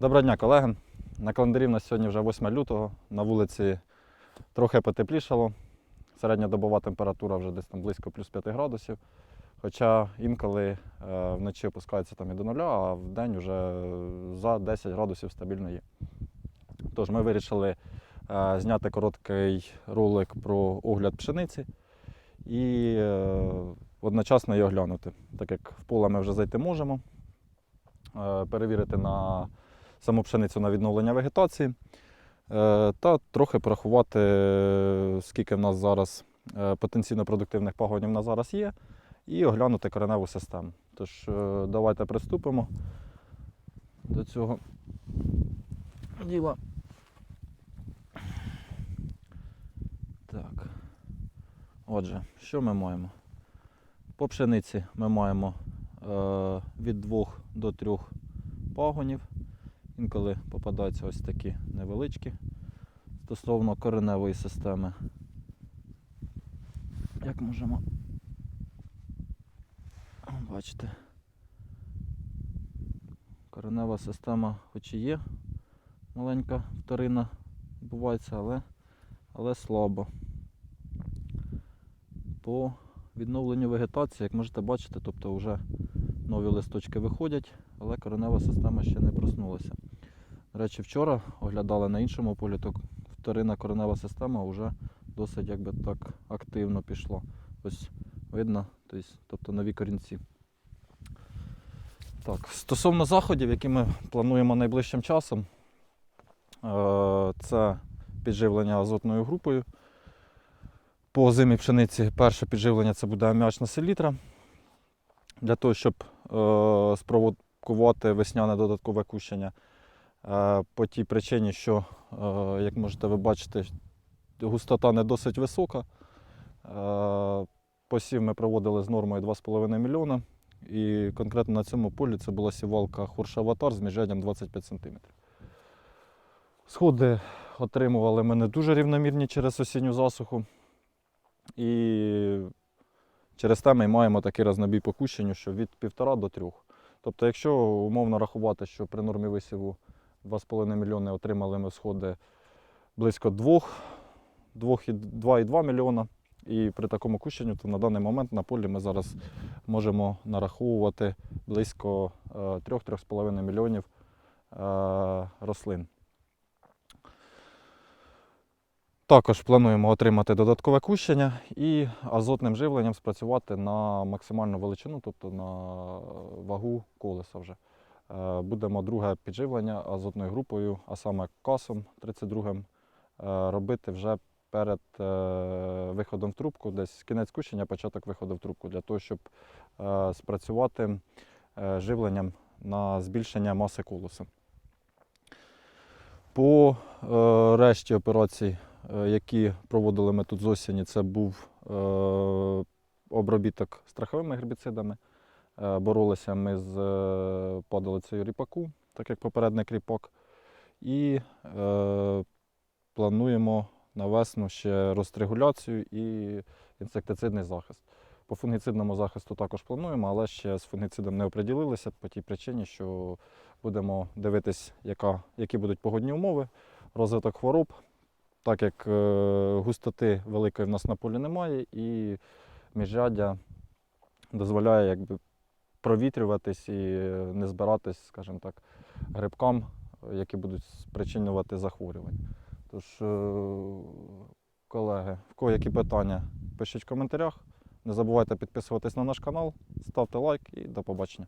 Доброго дня, колеги. На календарі в нас сьогодні вже 8 лютого. На вулиці трохи потеплішало. Середня добова температура вже десь там близько плюс 5 градусів. Хоча інколи е, вночі опускається там і до нуля, а в день вже за 10 градусів стабільно є. Тож ми вирішили е, зняти короткий ролик про огляд пшениці і е, одночасно її оглянути. Так як в поле ми вже зайти можемо, перевірити на саму пшеницю на відновлення вегетації е, та трохи порахувати, скільки в нас зараз е, потенційно продуктивних пагонів на зараз є, і оглянути кореневу систему. Тож е, давайте приступимо до цього діла. Так. Отже, що ми маємо? По пшениці ми маємо від 2 до 3 пагонів. Інколи попадаються ось такі невеличкі стосовно кореневої системи. Як можемо бачите, коренева система хоч і є маленька вторина відбувається, але, але слабо. По відновленню вегетації, як можете бачити, тобто вже нові листочки виходять, але коренева система ще не проснулася. Речі, вчора оглядали на іншому полі, то вторинна коренева система вже досить якби так активно пішла. Ось видно, тобто, тобто нові корінці. Так, стосовно заходів, які ми плануємо найближчим часом, е, це підживлення азотною групою. По зимі пшениці перше підживлення це буде аміачна селітра. Для того, щоб е, спровокувати весняне додаткове кущення. Е, по тій причині, що, е, як можете ви бачити, густота не досить висока. Е, Посів ми проводили з нормою 2,5 мільйона. І конкретно на цьому полі це була сівалка Хоршаватар з міжряддям 25 см. Сходи отримували ми не дуже рівномірні через осінню засуху. І через те ми маємо такий рознобій по кущенню, що від 1,5 до 3. Тобто, якщо умовно рахувати, що при нормі висіву 2,5 мільйони отримали ми сходи близько 2, 2,2 мільйона. І при такому кущенню, то на даний момент на полі ми зараз можемо нараховувати близько е, 3-3,5 мільйонів е, рослин. Також плануємо отримати додаткове кущення і азотним живленням спрацювати на максимальну величину, тобто на вагу колеса вже. Е, Будемо друге підживлення азотною групою, а саме касом 32-м, е, робити вже перед е, виходом в трубку, десь кінець кущення, початок виходу в трубку, для того, щоб спрацювати живленням на збільшення маси колоса. По решті операцій, які проводили ми тут з осені, це був обробіток страховими гербіцидами. Е, Боролися ми з е, падалицею ріпаку, так як попередник ріпак. І е, плануємо на весну ще розтрегуляцію і інсектицидний захист. По фунгіцидному захисту також плануємо, але ще з фунгіцидом не оприділилися по тій причині, що будемо дивитись, яка, які будуть погодні умови, розвиток хвороб, так як е, густоти великої в нас на полі немає, і міжряддя дозволяє якби, провітрюватись і не збиратись, скажімо так, грибкам, які будуть спричинювати захворювання. Тож, е, колеги, в кого які питання, пишіть в коментарях. Не забувайте підписуватись на наш канал, ставте лайк і до побачення.